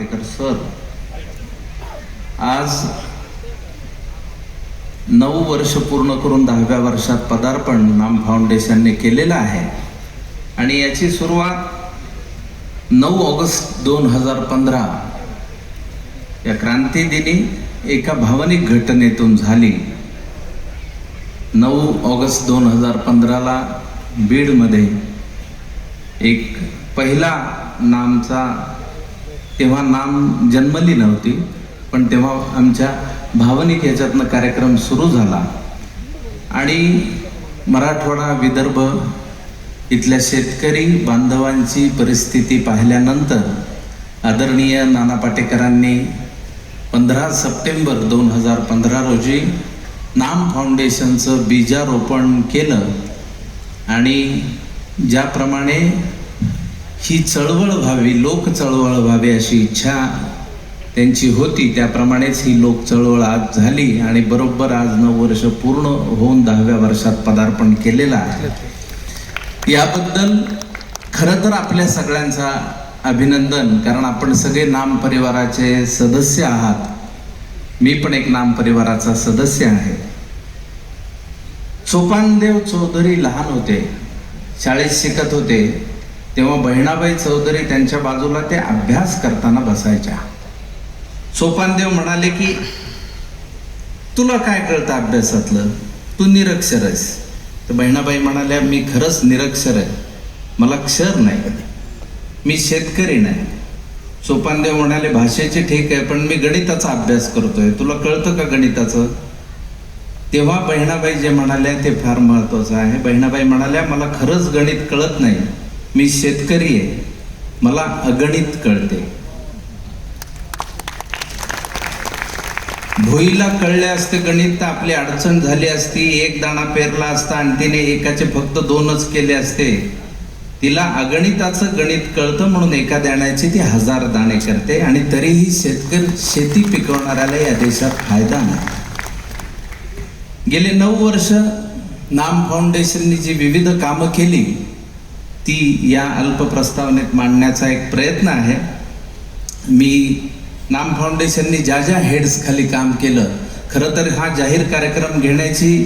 Patekar sir. आज नऊ वर्ष पूर्ण करून दहाव्या वर्षात पदार्पण नाम फाउंडेशनने केलेलं आहे. आणि याची सुरुवात नऊ ऑगस्ट दोन हजार पंधरा या क्रांतीदिनी एका भावनिक घटनेतून झाली. नऊ ऑगस्ट दोन हजार पंधराला बीडमध्ये एक पहिला नामचा तेव्हा नाम जन्मली नव्हती पण तेव्हा आमच्या भावनिक याच्यातनं कार्यक्रम सुरू झाला. आणि मराठवाडा विदर्भ इथल्या शेतकरी बांधवांची परिस्थिती पाहिल्यानंतर आदरणीय नाना पाटेकरांनी पंधरा सप्टेंबर दोन हजार पंधरा रोजी नाम फाउंडेशनचं बीजारोपण केलं. आणि ज्याप्रमाणे ही चळवळ व्हावी लोक चळवळ व्हावी अशी इच्छा त्यांची होती. त्याप्रमाणेच ही लोक चळवळ आज झाली आणि बरोबर आज नऊ वर्ष पूर्ण होऊन दहाव्या वर्षात पदार्पण केलेलं आहे. याबद्दल खरं तर आपल्या सगळ्यांचा अभिनंदन कारण आपण सगळे नाम परिवाराचे सदस्य आहात. मी पण एक नाम परिवाराचा सदस्य आहे. चोपानदेव चौधरी लहान होते शाळेत शिकत होते. तेव्हा बहिणाबाई चौधरी त्यांच्या बाजूला ते अभ्यास करताना बसायच्या. सोपानदेव म्हणाले की तुला काय कळतं अभ्यासातलं? तू निरक्षर आहेस. तर बहिणाबाई म्हणाल्या मी खरंच निरक्षर आहे. मला क्षर नाही मी शेतकरी नाही. सोपानदेव म्हणाले भाषेचे ठीक आहे पण मी गणिताचा अभ्यास करतोय. तुला कळतं का गणिताचं? तेव्हा बहिणाबाई जे म्हणाल्या ते फार महत्वाचं आहे. बहिणाबाई म्हणाल्या मला खरंच गणित कळत नाही. मी शेतकरी आहे. मला अगणित कळते. भोईला कळले असते गणित तर आपली अडचण झाली असती. एक दाणा पेरला असता आणि तिने एकाचे फक्त दोनच केले असते. तिला अगणिताचं गणित कळतं म्हणून एका दाण्याचे ती हजार दाणे करते आणि तरीही शेतकरी शेती पिकवणाऱ्याला या देशात फायदा नाही. गेले नऊ वर्ष नाम फाउंडेशननी जी विविध कामं केली ती या अल्प प्रस्तावनेत मांडण्याचा एक प्रयत्न आहे. मी नाम फाउंडेशननी ज्या ज्या हेड्स खाली काम केलं खरं तर हा जाहीर कार्यक्रम घेण्याची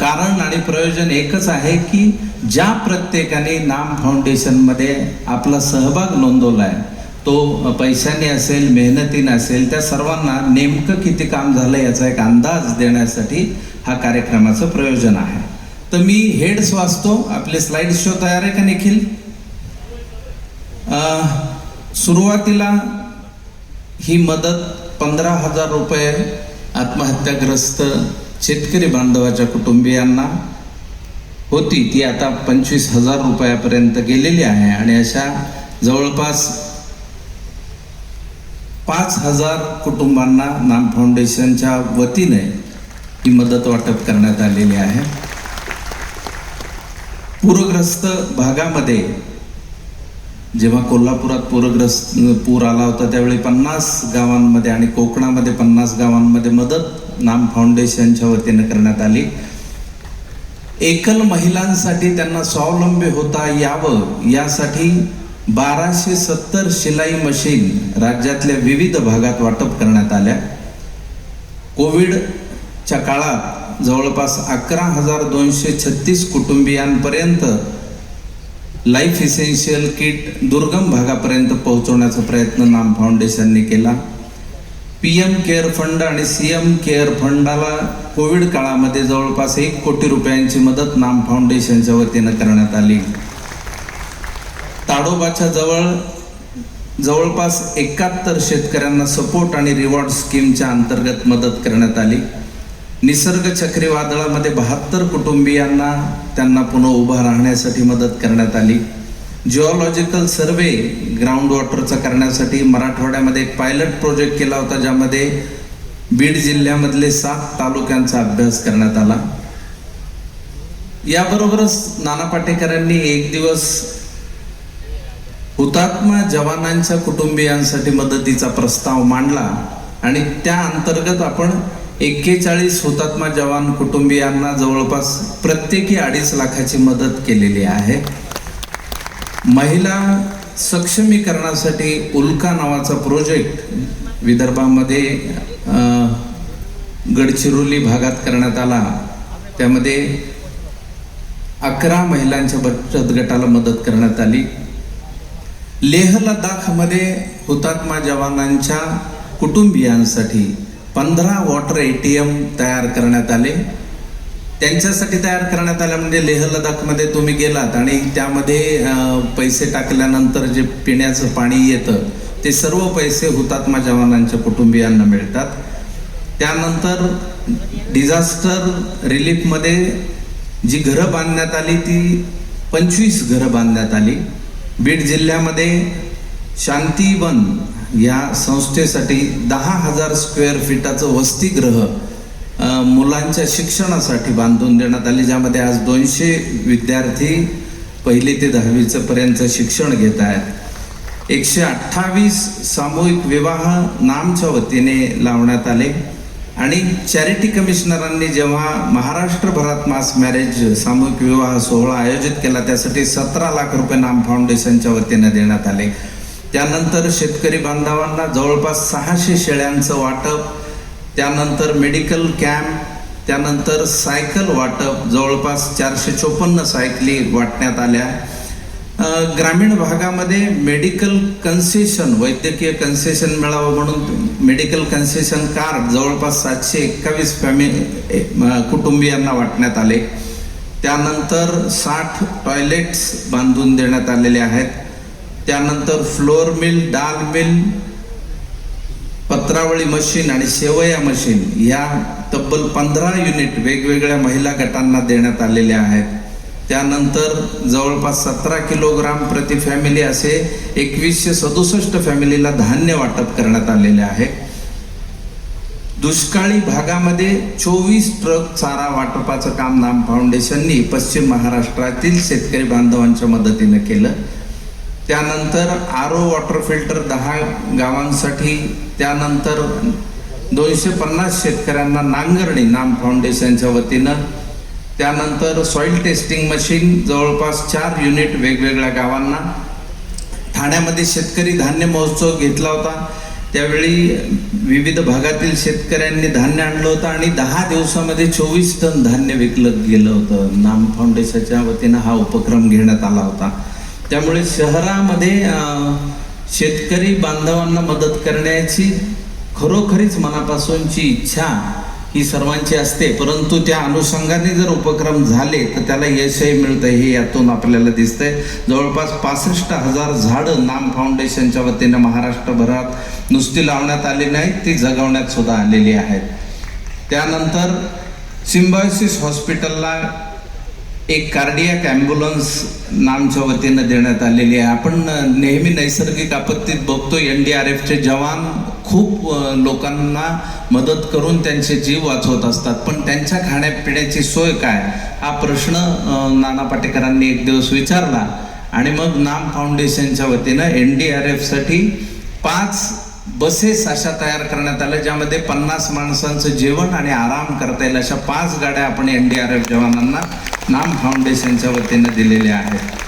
कारण आणि प्रयोजन एकच आहे की ज्या प्रत्येकाने नाम फाउंडेशनमध्ये आपला सहभाग नोंदवला आहे तो पैशाने असेल मेहनतीने असेल त्या सर्वांना नेमकं किती काम झालं याचा एक अंदाज देण्यासाठी हा कार्यक्रमाचं प्रयोजन आहे. तर मी हेड्स वाचतो आपले स्लाइड शो तयार आहे का निखिल? सुरुवातीला ही मदत पंधरा हजार रुपये आत्महत्याग्रस्त शेतकरी बांधवाच्या कुटुंबियांना होती. ती आता पंचवीस हजार रुपयापर्यंत गेलेली आहे आणि अशा जवळपास पाच हजार कुटुंबांना नाम फाउंडेशनच्या वतीने ही मदत वाटप करण्यात आलेली आहे. पूरग्रस्त भागामध्ये जेव्हा कोल्हापुरात पूरग्रस्त पूर आला होता त्यावेळी पन्नास गावांमध्ये आणि कोकणामध्ये पन्नास गावांमध्ये मदत नाम फाउंडेशनच्या वतीने करण्यात आली. एकल महिलांसाठी त्यांना स्वावलंबी होता यावं यासाठी बाराशे सत्तर शिलाई मशीन राज्यातल्या विविध भागात वाटप करण्यात आल्या. कोविडच्या काळात जवळपास अकरा हजार दोनशे छत्तीस कुटुंबियांपर्यंत लाईफ इसेन्शियल किट दुर्गम भागापर्यंत पोहोचवण्याचा प्रयत्न नाम फाउंडेशनने केला. पी एम केअर फंड आणि सी एम केअर फंडाला कोविड काळामध्ये जवळपास एक कोटी रुपयांची मदत नाम फाउंडेशनच्या वतीनं करण्यात आली. ताडोबाच्या जवळ जवळपास एकाहत्तर शेतकऱ्यांना सपोर्ट आणि रिवॉर्ड स्कीमच्या अंतर्गत मदत करण्यात आली. निसर्ग चक्रीवादळामध्ये बहात्तर कुटुंबियांना त्यांना पुन्हा उभा राहण्यासाठी मदत करण्यात आली. जिओलॉजिकल सर्वे ग्राउंड वॉटरचा करण्यासाठी मराठवाड्यामध्ये एक पायलट प्रोजेक्ट केला होता ज्यामध्ये बीड जिल्ह्यामधले सात तालुक्यांचा अभ्यास करण्यात आला. याबरोबरच नाना पाटेकरांनी एक दिवस हुतात्मा जवानांच्या कुटुंबियांसाठी मदतीचा प्रस्ताव मांडला आणि त्या अंतर्गत आपण एक्केचाळीस हुतात्मा जवान कुटुंबियांना जवळपास प्रत्येकी अडीच लाखाची मदत केलेली आहे. महिला सक्षमीकरणासाठी उल्का नावाचा प्रोजेक्ट विदर्भामध्ये गडचिरोली भागात करण्यात आला. त्यामध्ये अकरा महिलांच्या बचत गटाला मदत करण्यात आली. लेह लडाखमध्ये हुतात्मा जवानांच्या कुटुंबियांसाठी पंधरा वॉटर ए टी एम तयार करण्यात आले. त्यांच्यासाठी तयार करण्यात आल्या म्हणजे लेह लडाखमध्ये तुम्ही गेलात आणि त्यामध्ये पैसे टाकल्यानंतर जे पिण्याचं पाणी येतं ते सर्व पैसे हुतात्मा जवानांच्या कुटुंबियांना मिळतात. त्यानंतर डिझास्टर रिलीफमध्ये जी घरं बांधण्यात आली ती पंचवीस घरं बांधण्यात आली. बीड जिल्ह्यामध्ये शांतीवन या संस्थेसाठी दहा हजार स्क्वेअर फीटाचं वसतिगृह मुलांच्या शिक्षणासाठी बांधून देण्यात आले ज्यामध्ये आज दोनशे विद्यार्थी पहिली ते दहावीचं पर्यंत शिक्षण घेत आहेत. एकशे अठ्ठावीस सामूहिक विवाह नामच्या वतीने लावण्यात आले आणि चॅरिटी कमिशनरांनी जेव्हा महाराष्ट्रभरात मास मॅरेज सामूहिक विवाह सोहळा आयोजित केला त्यासाठी सतरा लाख रुपये नाम फाउंडेशनच्या वतीने देण्यात आले. त्यानंतर शेतकरी बांधवांना जवळपास सहाशे शेळ्यांचं वाटप त्यानंतर मेडिकल कॅम्प त्यानंतर सायकल वाटप जवळपास चारशे चोपन्न सायकली वाटण्यात आल्या. ग्रामीण भागामध्ये मेडिकल कन्सेशन वैद्यकीय कन्सेशन मिळावं म्हणून मेडिकल कन्सेशन कार्ड जवळपास सातशे एक्कावीस फॅमि कुटुंबियांना वाटण्यात आले. त्यानंतर साठ टॉयलेट्स बांधून देण्यात आलेले आहेत. त्यानंतर फ्लोअर मिल डाल मिल पत्रावळी मशीन आणि शेवया मशीन या तब्बल पंधरा युनिट वेगवेगळ्या महिला गटांना देण्यात आलेल्या आहेत. त्यानंतर जवळपास सतरा किलोग्राम प्रति फॅमिली असे एकवीसशे सदुसष्ट फॅमिलीला धान्य वाटप करण्यात आलेले आहे. दुष्काळी भागामध्ये चोवीस ट्रक चारा वाटपाचं काम नाम फाउंडेशननी पश्चिम महाराष्ट्रातील शेतकरी बांधवांच्या मदतीनं केलं. त्यानंतर आर ओ वॉटर फिल्टर दहा गावांसाठी त्यानंतर दोनशे पन्नास शेतकऱ्यांना नांगरणी नाम फाउंडेशनच्या वतीनं त्यानंतर सॉइल टेस्टिंग मशीन जवळपास चार युनिट वेगवेगळ्या गावांना. ठाण्यामध्ये शेतकरी धान्य महोत्सव घेतला होता. त्यावेळी विविध भागातील शेतकऱ्यांनी धान्य आणलं होतं आणि दहा दिवसामध्ये चोवीस टन धान्य विकलं गेलं होतं. नाम फाउंडेशनच्या वतीनं हा उपक्रम घेण्यात आला होता. त्यामुळे शहरामध्ये शेतकरी बांधवांना मदत करण्याची खरोखरीच मनापासूनची इच्छा ही सर्वांची असते. परंतु त्या अनुषंगाने जर उपक्रम झाले तर त्याला यशही मिळतं हे यातून आपल्याला दिसतंय. जवळपास पासष्ट हजार झाडं नाम फाउंडेशनच्या वतीनं महाराष्ट्रभरात नुसती लावण्यात आली नाहीत ती जगवण्यात सुद्धा आलेली आहेत. त्यानंतर सिम्बायोसिस हॉस्पिटलला एक कार्डियाक ॲम्ब्युलन्स नामच्या वतीनं देण्यात आलेली आहे. आपण नेहमी नैसर्गिक आपत्तीत बघतो एन डी आर एफचे जवान खूप लोकांना मदत करून त्यांचे जीव वाचवत असतात. पण त्यांच्या खाण्यापिण्याची सोय काय? हा प्रश्न नाना पाटेकरांनी एक दिवस विचारला. आणि मग नाम फाउंडेशनच्या वतीनं एन डी आर एफसाठी पाच बसेस अशा तयार करण्यात आल्या ज्यामध्ये पन्नास माणसांचं जेवण आणि आराम करता येईल अशा पाच गाड्या आपण एन डी आर एफ जवानांना नाम फाउंडेशनच्या वतीनं दिलेल्या आहेत.